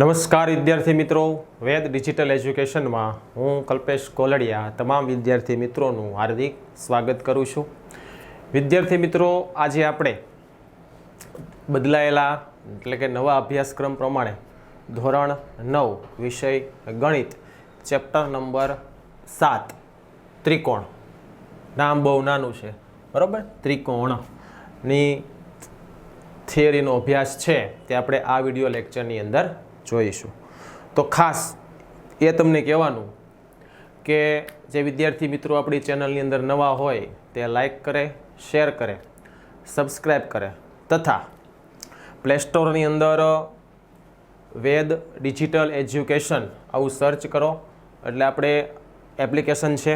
નમસ્કાર વિદ્યાર્થી મિત્રો. વેદ ડિજિટલ એજ્યુકેશનમાં હું કલ્પેશ કોલડિયા તમામ વિદ્યાર્થી મિત્રોનું હાર્દિક સ્વાગત કરું છું. વિદ્યાર્થી મિત્રો, આજે આપણે બદલાયેલા એટલે કે નવા અભ્યાસક્રમ પ્રમાણે ધોરણ નવ વિષય ગણિત, ચેપ્ટર નંબર સાત, ત્રિકોણ. નામ બહુ નાનું છે, બરાબર? ત્રિકોણની થિયરીનો અભ્યાસ છે તે આપણે આ વીડિયો લેક્ચરની અંદર જોઈશું. તો ખાસ એ તમને કહેવાનું કે જે વિદ્યાર્થી મિત્રો આપણી ચેનલની અંદર નવા હોય તે લાઈક કરે, શેર કરે, સબસ્ક્રાઈબ કરે તથા પ્લે સ્ટોરની અંદર વેદ ડિજિટલ એજ્યુકેશન આવું સર્ચ કરો. એટલે આપણે એપ્લિકેશન છે.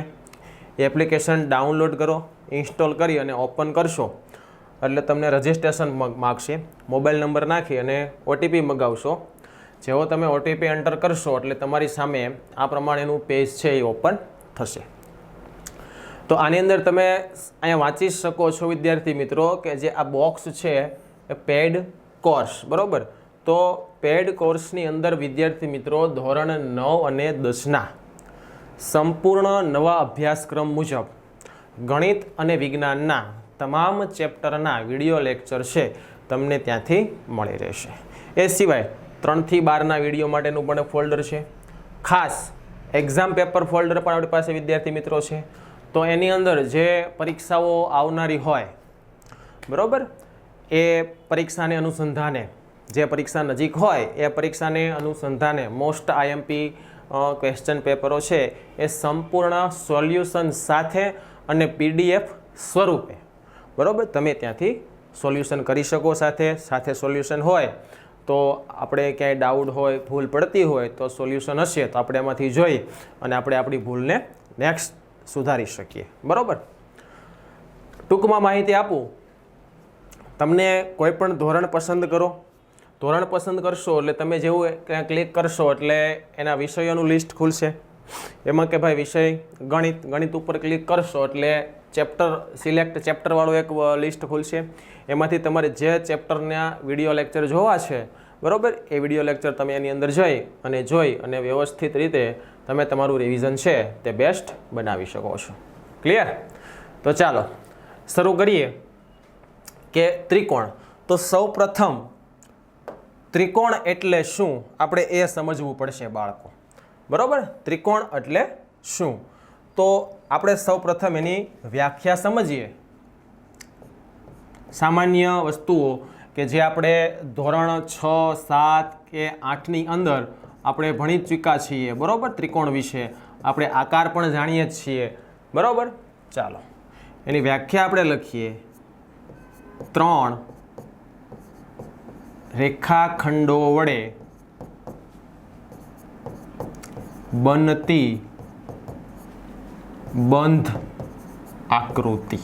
એપ્લિકેશન ડાઉનલોડ કરો, ઇન્સ્ટોલ કરી અને ઓપન કરશો. એટલે તમને રજિસ્ટ્રેશન માગશે. મોબાઈલ નંબર નાખી અને ઓટીપી મગાવશો. જેવો તમે ઓટીપી એન્ટર કરશો એટલે તમારી સામે આ પ્રમાણેનું પેજ છે એ ઓપન થશે. તો આની અંદર તમે અહીંયા વાંચી શકો છો, વિદ્યાર્થી મિત્રો, કે જે આ બોક્સ છે એ પેડ કોર્સ બરાબર? તો પેડ કોર્સની અંદર, વિદ્યાર્થી મિત્રો, ધોરણ નવ અને દસના સંપૂર્ણ નવા અભ્યાસક્રમ મુજબ ગણિત અને વિજ્ઞાનના તમામ ચેપ્ટરના વીડિયો લેક્ચર છે, તમને ત્યાંથી મળી રહેશે. એ સિવાય ત્રણથી બારના વીડિયો માટેનું પણ ફોલ્ડર છે. ખાસ એક્ઝામ પેપર ફોલ્ડર પણ આપણી પાસે વિદ્યાર્થી મિત્રો છે. તો એની અંદર જે પરીક્ષાઓ આવનારી હોય, બરાબર? એ પરીક્ષાને અનુસંધાને, જે પરીક્ષા નજીક હોય, એ પરીક્ષાને અનુસંધાને મોસ્ટ આઈએમપી ક્વેશ્ચન પેપરો છે એ સંપૂર્ણ સોલ્યુશન સાથે અને પીડીએફ સ્વરૂપે, બરાબર? તમે ત્યાંથી સોલ્યુશન કરી શકો સાથે સાથે સોલ્યુશન હોય તો આપણે ક્યાંય ડાઉટ હોય, ભૂલ પડતી હોય તો સોલ્યુશન હશે તો આપણે એમાંથી જોઈ અને આપણે આપણી ભૂલને નેક્સ્ટ સુધારી શકીએ. બરાબર? ટૂંકમાં માહિતી આપું. તમને કોઈ પણ ધોરણ પસંદ કરો. ધોરણ પસંદ કરશો એટલે તમે જેવું ત્યાં ક્લિક કરશો એટલે એના વિષયોનું લિસ્ટ ખુલશે. એમાં કે ભાઈ વિષય ગણિત ગણિત ઉપર ક્લિક કરશો એટલે ચેપ્ટર સિલેક્ટ ચેપ્ટરવાળું એક લિસ્ટ ખુલશે. એમાંથી તમારે જે ચેપ્ટરના વીડિયો લેક્ચર જોવા છે બરાબર? એ વીડિયો લેક્ચર તમે એની અંદર જઈ અને જોઈ અને વ્યવસ્થિત રીતે તમે તમારું રિવિઝન છે તે બેસ્ટ બનાવી શકો છો. ક્લિયર તો ચાલો, શરૂ કરીએ કે ત્રિકોણ. તો સૌ ત્રિકોણ એટલે શું? આપણે એ સમજવું પડશે બાળકો. બરાબર? ત્રિકોણ એટલે શું? તો આપણે સૌ એની વ્યાખ્યા સમજીએ. સામાન્ય વસ્તુઓ કે જે આપણે ધોરણ છ, સાત કે આઠની અંદર આપણે ભણી ચૂક્યા છીએ. બરાબર? ત્રિકોણ વિશે આપણે આકાર પણ જાણીએ જ છીએ. બરાબર? ચાલો. એની વ્યાખ્યા આપણે લખીએ. ત્રણ રેખાખંડો વડે બનતી બંધ આકૃતિ.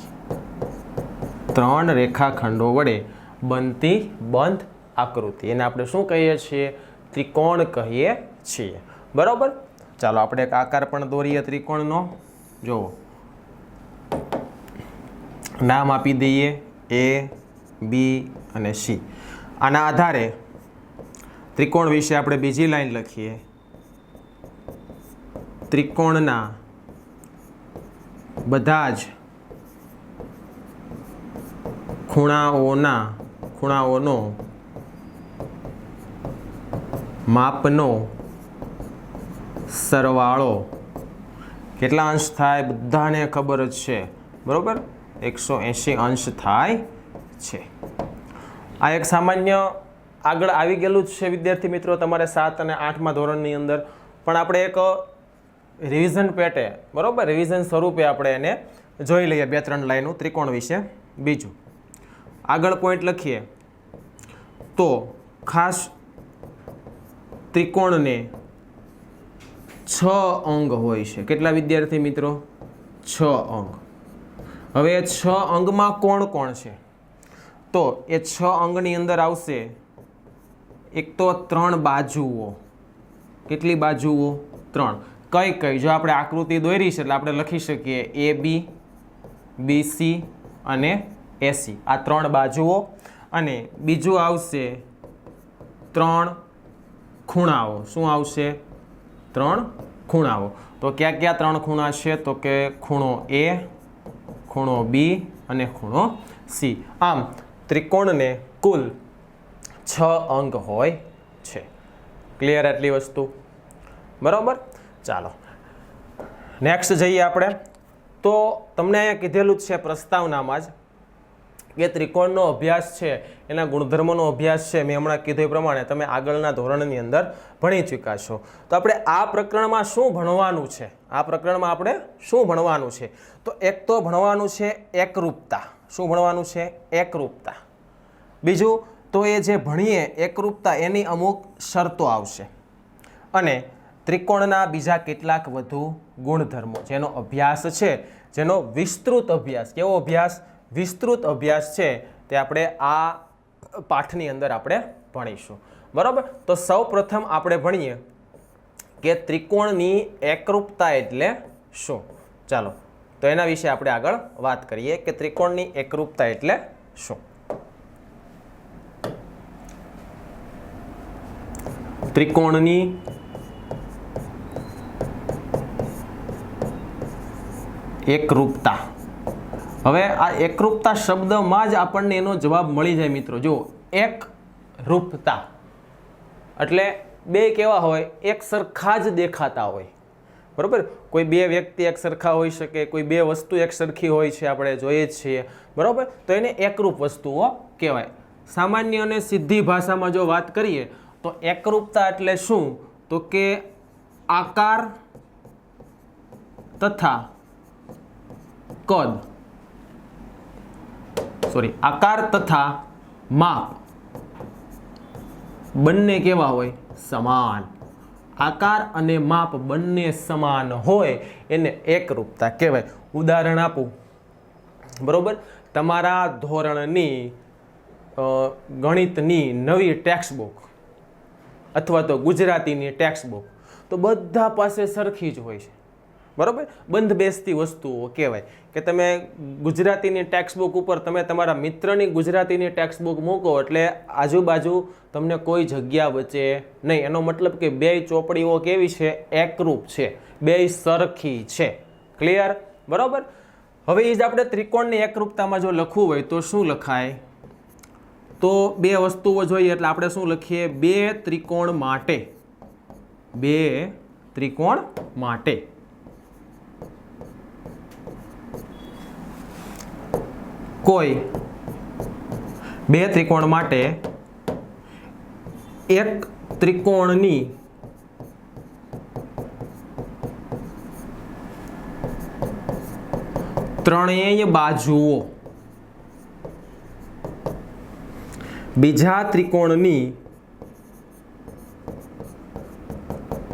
ત્રણ રેખાખંડો વડે બનતી બંધ આકૃતિ. એને આપણે શું કહીએ છીએ? ત્રિકોણ કહીએ છીએ. બરાબર? ચાલો આપણે એક આકાર પણ દોરીએ ત્રિકોણનો. જુઓ. નામ આપી દઈએ એ બી અને સી આના આધારે ત્રિકોણ વિશે આપણે બીજી લાઈન લખીએ. ત્રિકોણના બધા જ ખૂણાઓના ખૂણાઓનો માપનો સરવાળો કેટલા અંશ થાય બધાને ખબર જ છે. બરાબર? એકસો એંશી અંશ થાય છે. આ એક સામાન્ય આગળ આવી ગયેલું જ છે વિદ્યાર્થી મિત્રો તમારે સાત અને આઠમા ધોરણની અંદર. પણ આપણે એક રિવિઝન પેટે, બરાબર? રિવિઝન સ્વરૂપે આપણે એને જોઈ લઈએ બે ત્રણ લાઈનું ત્રિકોણ વિશે. બીજું આગળ પોઈન્ટ લખીએ. તો ખાસ ત્રિકોણને છ અંગ હોય છે. કેટલા વિદ્યાર્થી મિત્રો? છ અંગ. હવે છ અંગમાં કોણ કોણ છે? તો એ છ અંગની અંદર આવશે એક તો ત્રણ બાજુઓ. કેટલી બાજુઓ? ત્રણ. કઈ કઈ? જો આપણે આકૃતિ દોરી છે એટલે આપણે લખી શકીએ એ બી બીસી અને એસી. આ ત્રણ બાજુઓ અને બીજું આવશે ત્રણ ખૂણાઓ. શું આવશે? ત્રણ ખૂણાઓ. તો ક્યાં ક્યાં ત્રણ ખૂણા છે? તો કે ખૂણો એ, ખૂણો બી અને ખૂણો સી. આમ, ત્રિકોણને કુલ છ અંક હોય છે. ક્લિયર એટલી વસ્તુ? બરાબર? ચાલો. નેક્સ્ટ જઈએ આપણે. તો તમને અહીંયા કીધેલું જ છે પ્રસ્તાવનામાં જ કે ત્રિકોણનો અભ્યાસ છે, એના ગુણધર્મોનો અભ્યાસ છે, મેં હમણાં કીધું એ પ્રમાણે તમે આગળના ધોરણની અંદર ભણી ચૂક્યા તો આપણે આ પ્રકરણમાં શું ભણવાનું છે? આ પ્રકરણમાં આપણે શું ભણવાનું છે? તો એક તો ભણવાનું છે એકરૂપતા. શું ભણવાનું છે? એકરૂપતા. બીજું તો એ જે ભણીએ, એકરૂપતા એની અમુક શરતો આવશે. અને ત્રિકોણના બીજા કેટલાક વધુ ગુણધર્મો, જેનો અભ્યાસ છે, જેનો વિસ્તૃત અભ્યાસ, કેવો અભ્યાસ? વિસ્તૃત અભ્યાસ છે તે આપણે આ પાઠની અંદર આપણે ભણીશું. બરાબર? તો સૌ આપણે ભણીએ કે ત્રિકોણની એકરૂપતા એટલે શું? ચાલો, તો એના વિશે આપણે આગળ વાત કરીએ કે ત્રિકોણની એકરૂપતા એટલે શું? ત્રિકોણની એકરૂપતા. હવે આ એકરૂપતા શબ્દમાં જ આપણને એનો જવાબ મળી જાય મિત્રો. જો એક રૂપતા. એટલે બે કેવા હોય? એક સરખા જ દેખાતા હોય. બરાબર? કોઈ બે વ્યક્તિ એક સરખા હોઈ શકે, કોઈ બે વસ્તુ એક સરખી હોય છે, આપણે જોઈએ છીએ. બરાબર? તો એને એકરૂપ વસ્તુઓ કહેવાય. સામાન્ય અને સીધી ભાષામાં જો વાત કરીએ, તો એકરૂપતા એટલે શું? તો કે આકાર તથા કદ. સોરી, આકાર તથા માપ. બંને કેવા હોય? સમાન. આકાર અને માપ બંને સમાન હોય એને એકરૂપતા કહેવાય. ઉદાહરણ આપું. બરોબર? તમારા ધોરણની ગણિતની નવી ટેક્સ્ટ બુક અથવા તો ગુજરાતીની ટેક્સ્ટ બુક તો બધા પાસે સરખી જ હોય છે. બરાબર? બંધ બેસતી વસ્તુઓ કહેવાય. કે તમે ગુજરાતીની ટેક્સ્ટબુક ઉપર તમે તમારા મિત્રની ગુજરાતીની ટેક્સ્ટબુક મૂકો એટલે આજુબાજુ તમને કોઈ જગ્યા બચે નહીં. એનો મતલબ કે બે ચોપડીઓ કેવી છે? એકરૂપ છે. બે સરખી છે. ક્લિયર બરાબર? હવે એ જ આપણે ત્રિકોણની એકરૂપતામાં જો લખવું હોય તો શું લખાય? તો બે વસ્તુઓ જોઈએ એટલે આપણે શું લખીએ? બે ત્રિકોણ માટે. બે ત્રિકોણ માટે. કોઈ બે ત્રિકોણ માટે એક ત્રિકોણની ત્રણેય બાજુઓ. બીજા ત્રિકોણની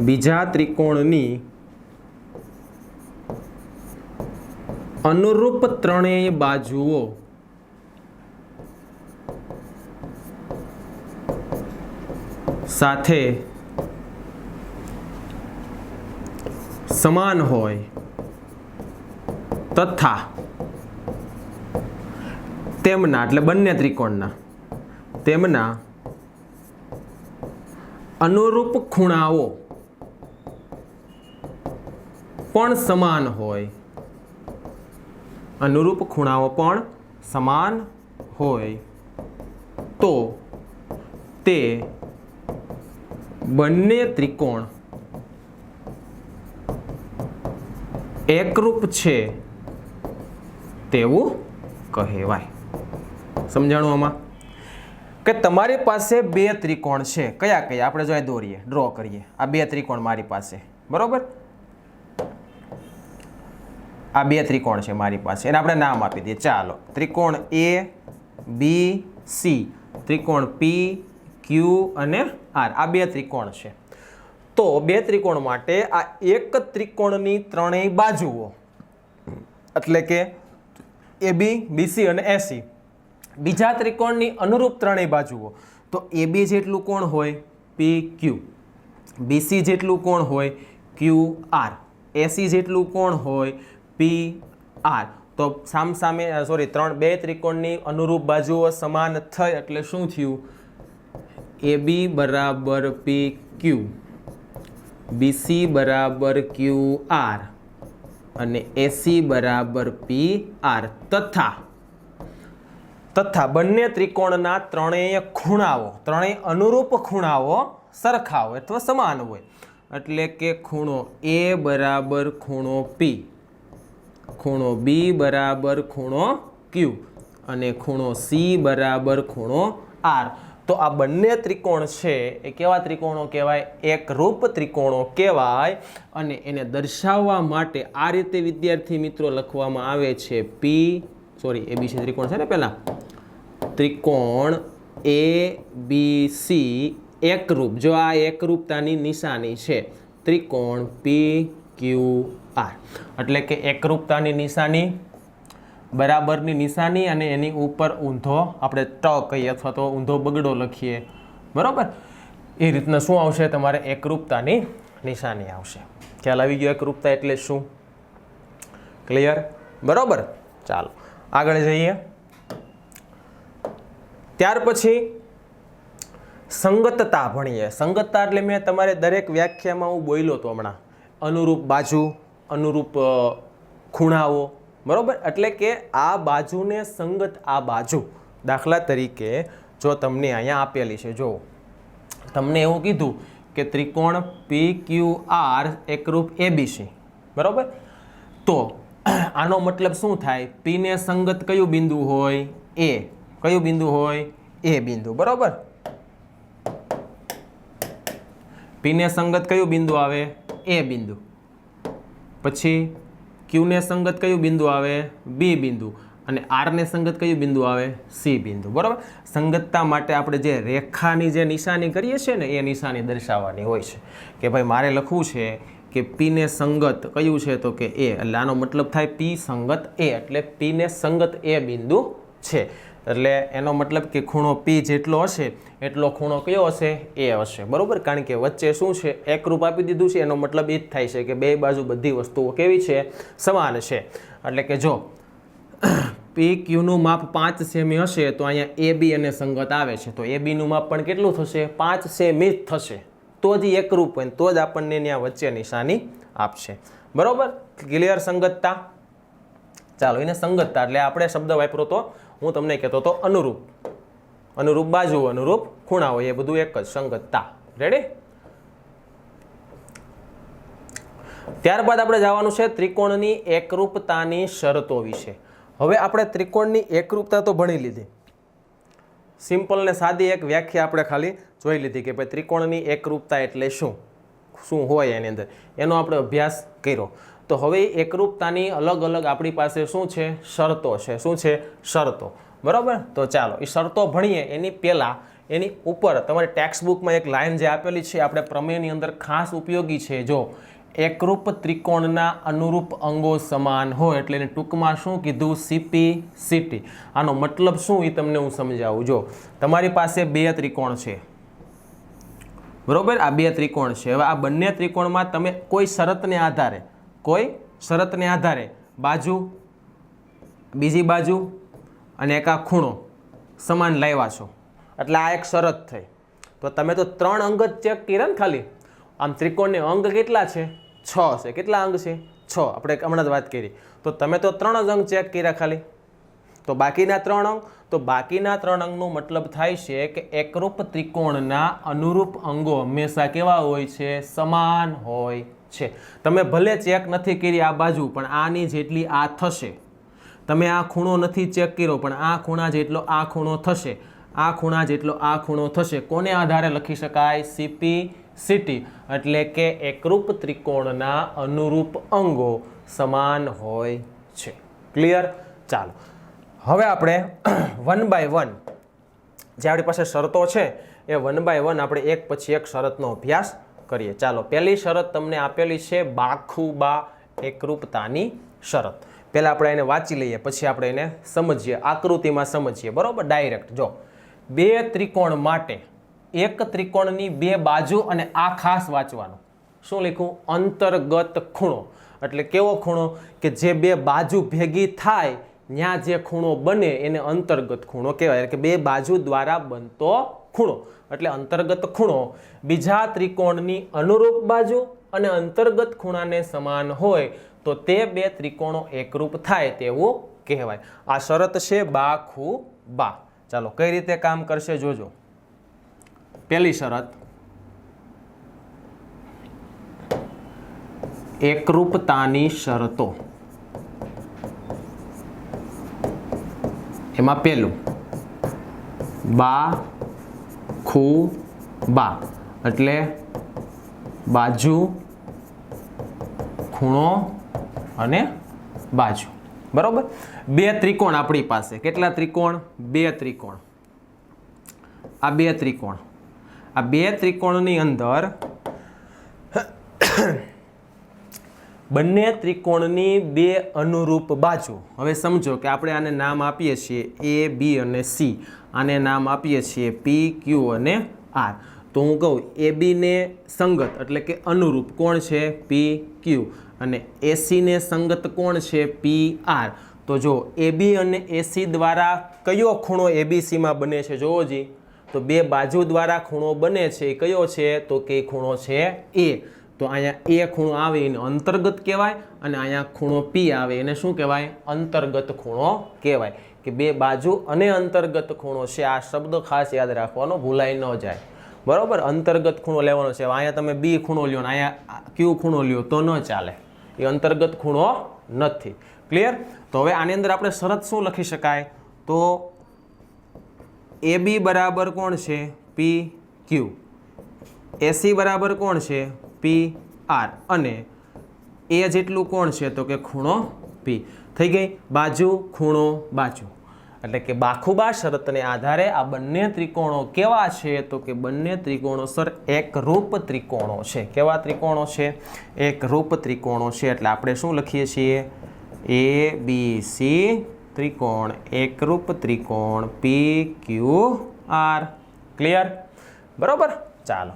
બીજા ત્રિકોણની અનુરૂપ ત્રણેય બાજુઓ. સાથે સમાન હોય તથા તેમના, એટલે બંને ત્રિકોણના, તેમના અનુરૂપ ખૂણાઓ પણ સમાન હોય. અનુરૂપ ખૂણાઓ પણ સમાન હોય. તો તે બંને ત્રિકોણ એકરૂપ છે તેવું કહેવાય. સમજાણું આમાં? કે તમારી પાસે બે ત્રિકોણ છે. કયા કયા? આપણે જો દોરીએ ડ્રો કરીએ. આ બે ત્રિકોણ મારી પાસે. બરોબર? આ બે ત્રિકોણ છે મારી પાસે. એને આપણે નામ આપી દઈએ. ચાલો. ત્રિકોણ એ બી સી ત્રિકોણ પી ક્યુ અને આર આ બે ત્રિકોણ છે. તો બે ત્રિકોણ માટે આ એક ત્રિકોણની ત્રણેય બાજુઓ, એટલે કે એ બી બીસી અને એસી બીજા ત્રિકોણની અનુરૂપ ત્રણેય બાજુઓ. તો એ બી જેટલું કોણ હોય? પી ક્યુ બીસી જેટલું કોણ હોય? ક્યુ આર એસી જેટલું કોણ હોય? પી આર તો સામ સામે સોરી ત્રણ, બે ત્રિકોણની અનુરૂપ બાજુઓ સમાન થઈ, એટલે શું થયું? એ બી બરાબર પી ક્યુ બીસી બરાબર ક્યુ આર અને એસી બરાબર પી આર તથા તથા બંને ત્રિકોણના ત્રણેય ખૂણાઓ, ત્રણેય અનુરૂપ ખૂણાઓ સરખા હોય અથવા સમાન હોય. એટલે કે ખૂણો એ બરાબર ખૂણો પી ખૂણો બી બરાબર ખૂણો ક્યુ અને ખૂણો સી બરાબર ખૂણો આર તો આ બંને ત્રિકોણ છે, એ કેવા ત્રિકોણો કહેવાય? એકરૂપ ત્રિકોણો કહેવાય અને એને દર્શાવવા માટે આ રીતે વિદ્યાર્થી મિત્રો લખવામાં આવે છે પી સોરી એ એબીસી ત્રિકોણ છે ને પહેલાં? ત્રિકોણ એ બી સી એકરૂપ જો આ એકરૂપતાની નિશાની છે, ત્રિકોણ પી ક્યુ આર એટલે કે એકરૂપતાની નિશાની બરાબરની નિશાની અને એની ઉપર ઊંધો આપણે ટ કહીએ અથવા તો ઊંધો બગડો લખીએ. બરાબર? એ રીતના શું આવશે? તમારે એકરૂપતાની નિશાની આવશે. ખ્યાલ આવી ગયો એકરૂપતા એટલે શું? ક્લિયર બરાબર? ચાલો, આગળ જઈએ. ત્યાર પછી સંગતતા ભણીએ. સંગતતા એટલે મેં તમારે દરેક વ્યાખ્યામાં હું બોલ્યો હતો હમણાં. અનુરૂપ બાજુ, અનુરૂપ ખૂણાઓ બરાબર? એટલે કે આ બાજુને સંગત આ બાજુ દાખલા તરીકે જો તમને અહીંયા આપેલી છે જો તમને એવું કીધું કે ત્રિકોણ પી ક્યુ આર એકરૂપ એબીસી બરાબર? તો આનો મતલબ શું થાય? પીને સંગત કયું બિંદુ હોય? એ કયું બિંદુ હોય? એ બિંદુ. બરાબર? પીને સંગત કયું બિંદુ આવે? એ બિંદુ. પછી ક્યુને સંગત કયું બિંદુ આવે? બી બિંદુ. અને આરને સંગત કયું બિંદુ આવે? સી બિંદુ. બરાબર? સંગતતા માટે આપણે જે રેખાની જે નિશાની કરીએ છીએ ને, એ નિશાની દર્શાવવાની હોય છે. કે ભાઈ મારે લખવું છે કે પીને સંગત કયું છે તો કે એ. એટલે આનો મતલબ થાય પી સંગત એ. એટલે પીને સંગત એ બિંદુ છે. એટલે એનો મતલબ કે ખૂણો પી જેટલો હશે, એટલો ખૂણો કયો હશે? એ હશે. બરાબર? કારણ કે વચ્ચે શું છે? એકરૂપ આપી દીધું છે, એનો મતલબ એ જ થાય છે કે બે બાજુ બધી વસ્તુઓ કેવી છે? સમાન છે. એટલે કે જો પી ક્યુનું માપ પાંચ સેમી હશે, તો અહીંયા એ બી અને સંગત આવે છે. તો એ બીનું માપ પણ કેટલું થશે? પાંચ સેમી જ થશે. તો જ એકરૂપ હોય તો જ આપણને ત્યાં વચ્ચે નિશાની આપશે. બરાબર? ક્લિયર સંગતતા? ચાલો, એને સંગતતા. એટલે આપણે શબ્દ વાપરો તો હું તમને કહેતો તો અનુરૂપ. અનુરૂપ બાજુ, અનુરૂપ ખૂણાઓ, એ બધું એક જ સંગતતા. રેડી ત્યારબાદ આપણે જવાનું છે ત્રિકોણની એકરૂપતાની શરતો વિશે. હવે આપણે ત્રિકોણની એકરૂપતા તો ભણી લીધી. સિમ્પલ ને સાદી એક વ્યાખ્યા આપણે ખાલી જોઈ લીધી કે ભાઈ ત્રિકોણની એકરૂપતા એટલે શું? શું હોય એની અંદર? એનો આપણે અભ્યાસ કર્યો. તો હવે એકરૂપતાની અલગ અલગ આપણી પાસે શું છે? શરતો છે. શું છે? શરતો. બરાબર? તો ચાલો એ શરતો ભણીએ. એની પહેલાં, એની ઉપર તમારી ટેક્સ્ટ બુકમાં એક લાઈન જે આપેલી છે, આપણે પ્રમેયની અંદર ખાસ ઉપયોગી છે. જો, એકરૂપ ત્રિકોણના અનુરૂપ અંગો સમાન હોય એટલે એને ટૂંકમાં શું કીધું? સીપી સીટી આનો મતલબ શું? એ તમને હું સમજાવું. જો, તમારી પાસે બે ત્રિકોણ છે. બરોબર? આ બે ત્રિકોણ છે. હવે આ બંને ત્રિકોણમાં તમે કોઈ શરતને આધારે કોઈ શરતને આધારે બાજુ, બીજી બાજુ અને એક ખૂણો સમાન લાવ્યા છો. એટલે આ એક શરત થઈ. તો તમે તો ત્રણ અંગ જ ચેક કર્યા ને ખાલી. આમ ત્રિકોણને અંગ કેટલા છે? છ છે. કેટલા અંગ છે? છ. આપણે હમણાં જ વાત કરી. તો તમે તો ત્રણ જ અંગ ચેક કર્યા ખાલી. તો બાકીના ત્રણ અંગ? તો બાકીના ત્રણ અંગનો મતલબ થાય છે કે એકરૂપ ત્રિકોણના અનુરૂપ અંગો હંમેશા કેવા હોય છે? સમાન હોય. છે. તમે ભલે ચેક નથી કરી આ બાજુ, પણ આની જેટલી આ થશે. તમે આ ખૂણો નથી ચેક કર્યો, પણ આ ખૂણા જેટલો આ ખૂણો થશે. આ ખૂણા જેટલો આ ખૂણો થશે. કોને આધારે લખી શકાય? સીપી સીટી એટલે કે એકરૂપ ત્રિકોણના અનુરૂપ અંગો સમાન હોય છે. ક્લિયર ચાલો. હવે આપણે વન બાય વન જે આપણી પાસે શરતો છે, એ વન બાય વન આપણે એક પછી એક શરતનો અભ્યાસ કરીએ. ચાલો, પહેલી શરત તમને આપેલી છે બાખુબા એકરૂપતાની શરત. પહેલાં આપણે એને વાંચી લઈએ, પછી આપણે એને સમજીએ, આકૃતિમાં સમજીએ. બરાબર? ડાયરેક્ટ જો, બે ત્રિકોણ માટે, એક ત્રિકોણની બે બાજુ અને આ ખાસ વાંચવાનું. શું લખ્યું અંતર્ગત ખૂણો. એટલે કેવો ખૂણો? કે જે બે બાજુ ભેગી થાય ત્યાં જે ખૂણો બને એને અંતર્ગત ખૂણો કહેવાય. કે બે બાજુ દ્વારા બનતો ખૂણો, એટલે અંતર્ગત ખૂણો બીજા ત્રિકોણની અનુરૂપ બાજુ અને અંતર્ગત ખૂણાને સમાન હોય તો તે બે ત્રિકોણો એકરૂપ થાય તેવું કહેવાય. આ શરત છે બા ખુ બા. ચાલો, કઈ રીતે કામ કરશે જોજો. પહેલી શરત, એકરૂપતાની શરતો. એમાં પહેલું, બા ખુ બા એટલે બાજુ, ખૂણો અને બાજુ. બરોબર? બે ત્રિકોણ આપણી પાસે. કેટલા ત્રિકોણ? બે ત્રિકોણ. આ બે ત્રિકોણ. આ બે ત્રિકોણની અંદર બંને ત્રિકોણની બે અનુરૂપ બાજુ. હવે સમજો કે આપણે આને નામ આપીએ છીએ એ બી અને સી આને નામ આપીએ છીએ પી ક્યુ અને આર તો હું કહું એ બીને સંગત એટલે કે અનુરૂપ કોણ છે? પી ક્યુ અને એસીને સંગત કોણ છે? પી આર તો જો એ બી અને એસી દ્વારા કયો ખૂણો એબીસીમાં બને છે? જોવોજી તો બે બાજુ દ્વારા ખૂણો બને છે એ કયો છે? તો કે ખૂણો છે એ તો અહીંયા એ ખૂણો આવે એને અંતર્ગત કહેવાય અને અહીંયા ખૂણો પી આવે એને શું કહેવાય? અંતર્ગત ખૂણો કહેવાય. કે બે બાજુ અને અંતર્ગત ખૂણો છે. આ શબ્દ ખાસ યાદ રાખવાનો, ભૂલાઈ ન જાય. બરાબર? અંતર્ગત ખૂણો લેવાનો છે. અહીંયા તમે બી ખૂણો લ્યો ને અહીંયા ક્યુ ખૂણો લ્યો તો ન ચાલે. એ અંતર્ગત ખૂણો નથી. ક્લિયર તો હવે આની અંદર આપણે શરત શું લખી શકાય? તો એ બી બરાબર કોણ છે? પી ક્યુ એસી બરાબર કોણ છે? પી આર અને એ જેટલું કોણ છે? તો કે ખૂણો પી થઈ ગઈ. બાજુ, ખૂણો, બાજુ. એટલે કે બાખુબા શરતને આધારે આ બંને ત્રિકોણો કેવા છે? તો કે બંને ત્રિકોણો, સર એકરૂપ ત્રિકોણો છે. કેવા ત્રિકોણો છે? એકરૂપ ત્રિકોણો છે. એટલે આપણે શું લખીએ છીએ? એ બી સી ત્રિકોણ એકરૂપ ત્રિકોણ પી ક્યુ આર ક્લિયર બરાબર? ચાલો.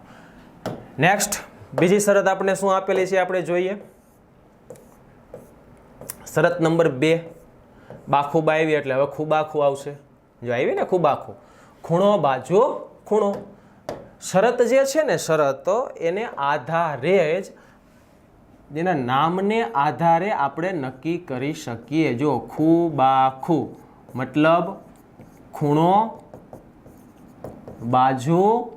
નેક્સ્ટ બીજી શરત આપણે શું આપેલી છે? આપણે જોઈએ. શરત નંબર બે બાખુબા આવી એટલે હવે ખૂબાખું આવશે. જો આવી ને ખૂબાખું? ખૂણો બાજુ, ખૂણો. શરત જે છે ને શરત, એને આધારે જ, જેના નામને આધારે આપણે નક્કી કરી શકીએ. જો ખૂબાખું, મતલબ ખૂણો બાજુ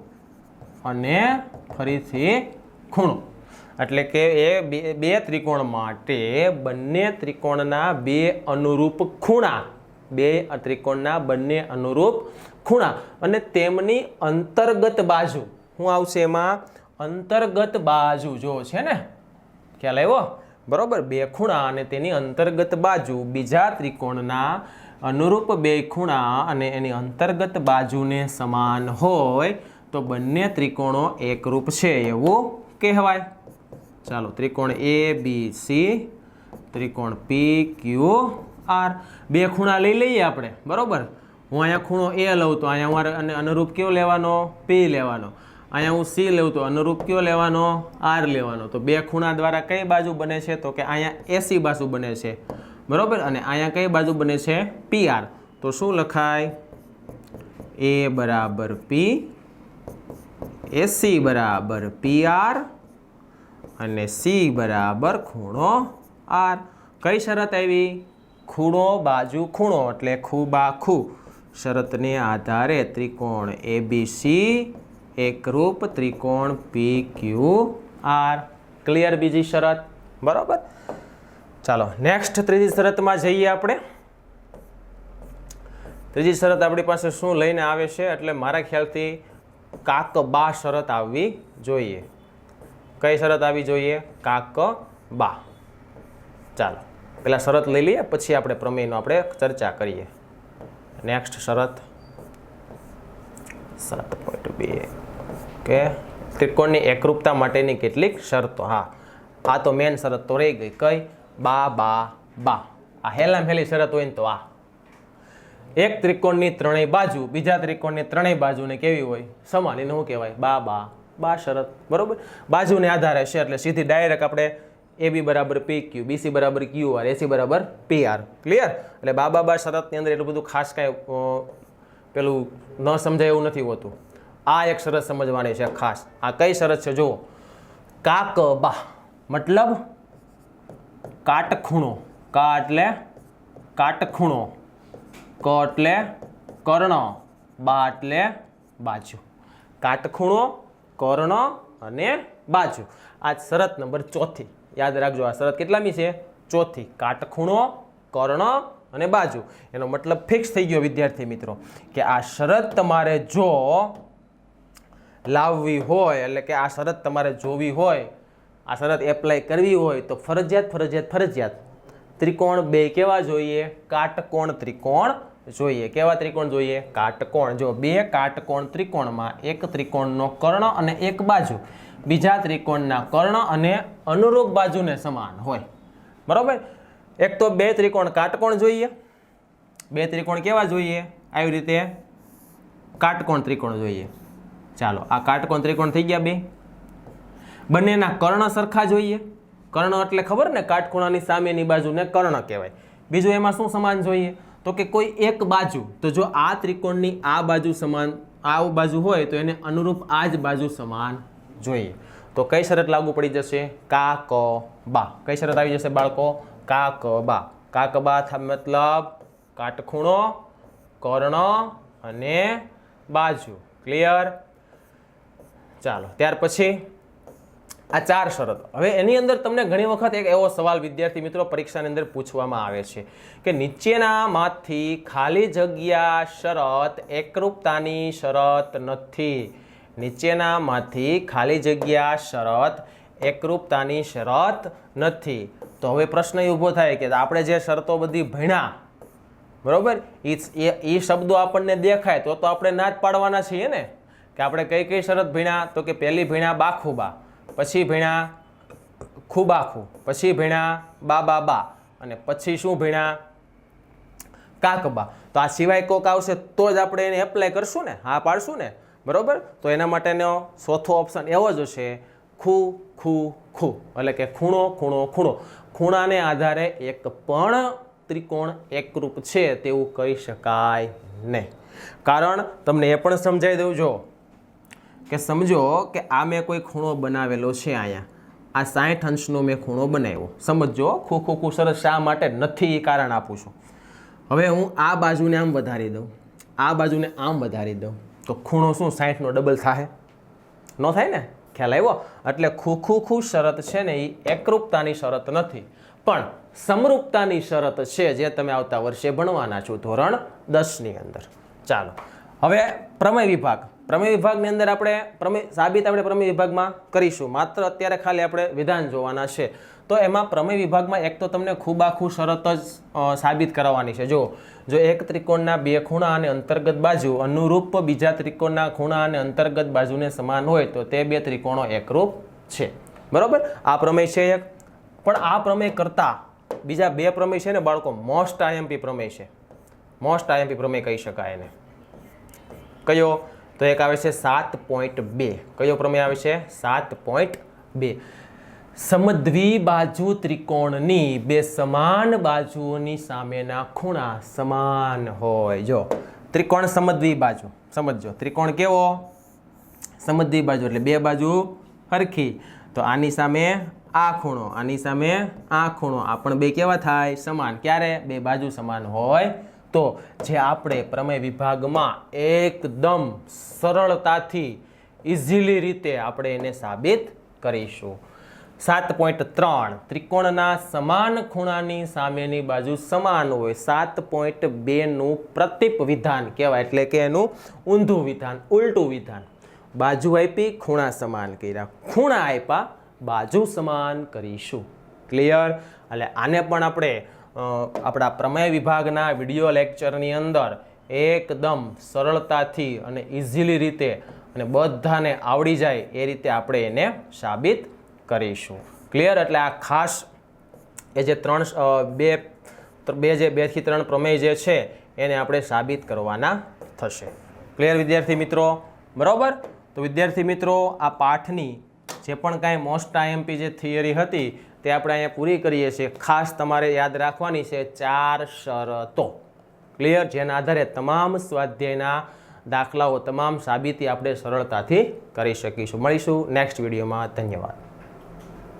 અને ફરીથી ખૂણો. એટલે કે એ બે ત્રિકોણ માટે બંને ત્રિકોણના બે અનુરૂપ ખૂણા. બે ત્રિકોણના બંને અનુરૂપ ખૂણા. અને તેમની અંતર્ગત બાજુ. શું આવશે એમાં? અંતર્ગત બાજુ જો છે ને? ખ્યાલ આવ્યો? બરોબર. બે ખૂણા અને તેની અંતર્ગત બાજુ. બીજા ત્રિકોણના અનુરૂપ બે ખૂણા અને એની અંતર્ગત બાજુને સમાન હોય તો બંને ત્રિકોણો એકરૂપ છે એવું કહેવાય. ચાલો, ત્રિકોણ એ બી સી ત્રિકોણ પી ક્યુ આર બે ખૂણા લઈ લઈએ આપણે, બરાબર? હું અહીંયા ખૂણો એ લઉં તો અહીંયા હું અને અનુરૂપ કયો લેવાનો? પી લેવાનો. અહીંયા હું સી લઉં તો અનુરૂપ કયો લેવાનો? આર લેવાનો. તો બે ખૂણા દ્વારા કઈ બાજુ બને છે? તો કે અહીંયા એસી બાજુ બને છે. બરાબર? અને અહીંયા કઈ બાજુ બને છે? પી આર તો શું લખાય? એ બરાબર પી એસી બરાબર પી આર અને સી બરાબર ખૂણો આર કઈ શરત આવી? ખૂણો બાજુ ખૂણો એટલે ખૂ શરતને આધારે ત્રિકોણ એ બી સી એકરૂપ ત્રિકોણ પી ક્યુ આર ક્લિયર બીજી શરત? બરાબર. ચાલો નેક્સ્ટ ત્રીજી શરતમાં જઈએ આપણે. ત્રીજી શરત આપણી પાસે શું લઈને આવે છે? એટલે મારા ખ્યાલથી કાક બા શરત આવવી જોઈએ. કઈ શરત આવી જોઈએ? કાક, બા. ચાલો, પેલા શરત લઈ લઈએ, પછી આપણે પ્રમેયનો આપણે ચર્ચા કરીએ. નેક્સ્ટ શરત. સાત પોઈન્ટ બે. કે ત્રિકોણની એકરૂપતા માટેની કેટલીક શરતો. હા. આ તો મેન શરત તો રહી ગઈ. કઈ? બા બા બા. આ હેલામ હેલી શરત હોય ને તો આ. એક ત્રિકોણની ત્રણેય બાજુ, બીજા ત્રિકોણની ત્રણેય બાજુને કેવી હોય? સમાન. એને શું કહેવાય? બા બા. બા શરત, બરાબર? બાજુને આધારે છે એટલે સીધી ડાયરેક્ટ આપણે એ બી બરાબર પી ક્યુ બીસી બરાબર ક્યુ આર એસી બરાબર પી આર ક્લિયર એટલે બા બા બા શરતની અંદર એટલું બધું ખાસ કાંઈ પેલું ન સમજાય એવું નથી હોતું. આ એક શરત સમજવાની છે ખાસ. આ કઈ શરત છે? જુઓ. કાકબા. મતલબ કાટખૂણો. કા એટલે કાટખૂણો. ક એટલે કર્ણ. બા એટલે બાજુ. કાટખૂણો કર્ણ અને બાજુ. આ શરત નંબર ચોથી. યાદ રાખજો, આ શરત કેટલામી છે? ચોથી. કાટખૂણો, કર્ણ અને બાજુ. એનો મતલબ ફિક્સ થઈ ગયો, વિદ્યાર્થી મિત્રો, કે આ શરત તમારે જો લાવવી હોય, એટલે કે આ શરત તમારે જોવી હોય, આ શરત એપ્લાય કરવી હોય, તો ફરજિયાત ફરજિયાત ફરજિયાત. ત્રિકોણ બે કેવા જોઈએ? કાટકોણ ત્રિકોણ જોઈએ. કેવા ત્રિકોણ જોઈએ? કાટકોણ. જો બે કાટકોણ ત્રિકોણમાં એક ત્રિકોણનો કર્ણ અને એક બાજુ, બીજા ત્રિકોણના કર્ણ અને અનુરૂપ બાજુને સમાન હોય. બરાબર? એક તો બે ત્રિકોણ કાટકોણ જોઈએ. બે ત્રિકોણ કેવા જોઈએ? આવી રીતે કાટકોણ ત્રિકોણ જોઈએ. ચાલો, આ કાટકોણ ત્રિકોણ થઈ ગયા બે. બંનેના કર્ણ સરખા જોઈએ. કર્ણ એટલે ખબર ને? કાટખૂણાની સામેની બાજુને કર્ણ કહેવાય. બીજું એમાં શું સમાન જોઈએ? તો કે કોઈ એક બાજુ, તો જો આ ત્રિકોણની આ બાજુ સમાન, આ બાજુ હોય તો એને અનુરૂપ આ જ બાજુ સમાન જોઈએ. તો કઈ શરત લાગુ પડી જશે? કા, ક, બા. કઈ શરત આવી જશે બાળકો? કા, ક, બા. કા, ક, બા મતલબ કાટખૂણો, કર્ણ અને બાજુ. ક્લિયર ચાલો. ત્યાર પછી આ ચાર શરત. હવે એની અંદર તમને ઘણી વખત એક એવો સવાલ વિદ્યાર્થી મિત્રો પરીક્ષાની અંદર પૂછવામાં આવે છે કે નીચેનામાંથી ખાલી જગ્યા શરત, એકરૂપતાની શરત નથી. નીચેનામાંથી ખાલી જગ્યા શરત, એકરૂપતાની શરત નથી. તો હવે પ્રશ્ન એ ઊભો થાય કે આપણે જે શરતો બધી ભણ્યા, બરાબર? એ એ શબ્દો આપણને દેખાય તો તો આપણે ના જ પાડવાના છીએ ને? કે આપણે કઈ કઈ શરત ભણ્યા? તો કે પહેલી ભીણા બાખુબા. પછી ભણ્યા ખૂબાખું, પછી ભીણા બા બા બા અને પછી શું ભીણા? કાકબા. તો આ સિવાય કોક આવશે તો જ આપણે એને એપ્લાય કરશું ને, હા પાડશું ને, બરાબર? તો એના માટેનો ચોથો ઓપ્શન એવો જ હશે, ખૂ ખૂ ખૂ. એટલે કે ખૂણો ખૂણો ખૂણો. ખૂણાને આધારે એક પણ ત્રિકોણ એકરૂપ છે તેવું કહી શકાય નહીં. કારણ તમને એ પણ સમજાવી દઉં, જો. કે સમજો કે આ મેં કોઈ ખૂણો બનાવેલો છે અહીંયા. આ સાઠ અંશનો મેં ખૂણો બનાવ્યો. સમજો ખો ખો ખૂબ સરસ શા માટે નથી એ કારણ આપું છું. હવે હું આ બાજુને આમ વધારી દઉં. આ બાજુને આમ વધારી દઉં. તો ખૂણો શું? સાઠનો ડબલ થાય ન થાય ને? ખ્યાલ આવ્યો? એટલે ખૂખું ખૂબ શરત છે ને એ એકરૂપતાની શરત નથી. પણ સમરૂપતાની શરત છે જે તમે આવતા વર્ષે ભણવાના છો. ધોરણ દસની અંદર. ચાલો. હવે પ્રમેય વિભાગ. પ્રમેય વિભાગની અંદર આપણે પ્રમેય સાબિત આપણે પ્રમેય વિભાગમાં કરીશું. માત્ર અત્યારે ખાલી આપણે વિધાન જોવાના છે. તો એમાં પ્રમેય વિભાગમાં એક તો તમને ખૂબ આખું શરત જ સાબિત કરાવવાની છે. જો જો એક ત્રિકોણના બે ખૂણા અને અંતર્ગત બાજુ અનુરૂપ બીજા ત્રિકોણના ખૂણા અને અંતર્ગત બાજુને સમાન હોય, તો તે બે ત્રિકોણો એકરૂપ છે. બરાબર? આ પ્રમેય છે એક. પણ આ પ્રમેય કરતાં બીજા બે પ્રમેય છે ને બાળકો મોસ્ટ આઈએમપી પ્રમેય છે. મોસ્ટ આઈએમપી પ્રમેય કહી શકાય એને. કયો? તો એક આવે છે સાત પોઈન્ટ બે. કયો પ્રમેય આવે છે? સાત પોઈન્ટ બે. સમદ્વી બાજુ ત્રિકોણની બે સમાન બાજુઓની સામેના ખૂણા સમાન હોય. જો, ત્રિકોણ સમદ્વી બાજુ. સમજજો. ત્રિકોણ કેવો? સમદ્વી બાજુ એટલે બે બાજુ હરખી. તો આની સામે આ ખૂણો, આની સામે આ ખૂણો. આ પણ બે કેવા થાય? સમાન. ક્યારે? બે બાજુ સમાન હોય તો જે આપણે પ્રમેય વિભાગમાં એકદમ સરળતાથી ઇઝીલી રીતે આપણે એને સાબિત કરીશું. સાત પોઈન્ટ ત્રણ, ત્રિકોણના સમાન ખૂણાની સામેની બાજુ સમાન હોય. સાત પોઈન્ટ બેનું પ્રતિપ વિધાન કહેવાય, એટલે કે એનું ઊંધું વિધાન, ઉલટું વિધાન. બાજુ આપી, ખૂણા સમાન કર્યા. ખૂણા આપ્યા, બાજુ સમાન કરીશું. ક્લિયર એટલે આને પણ આપણે આપણા પ્રમેય વિભાગના વીડિયો લેક્ચરની અંદર એકદમ સરળતાથી અને ઇઝીલી રીતે અને બધાને આવડી જાય એ રીતે આપણે એને સાબિત કરીશું. ક્લિયર એટલે આ ખાસ એ જે ત્રણ બે બે જે બેથી ત્રણ પ્રમેય જે છે, એને આપણે સાબિત કરવાના થશે. ક્લિયર વિદ્યાર્થી મિત્રો? બરાબર? તો વિદ્યાર્થી મિત્રો, આ પાઠની જે પણ કાંઈ મોસ્ટ આઈએમપી જે થિયરી હતી તે આપણે અહીંયા પૂરી કરીએ છીએ. ખાસ તમારે યાદ રાખવાની છે ચાર શરતો. ક્લિયર જેના આધારે તમામ સ્વાધ્યાયના દાખલાઓ, તમામ સાબિતી આપણે સરળતાથી કરી શકીશું. મળીશું નેક્સ્ટ વિડીયોમાં ધન્યવાદ.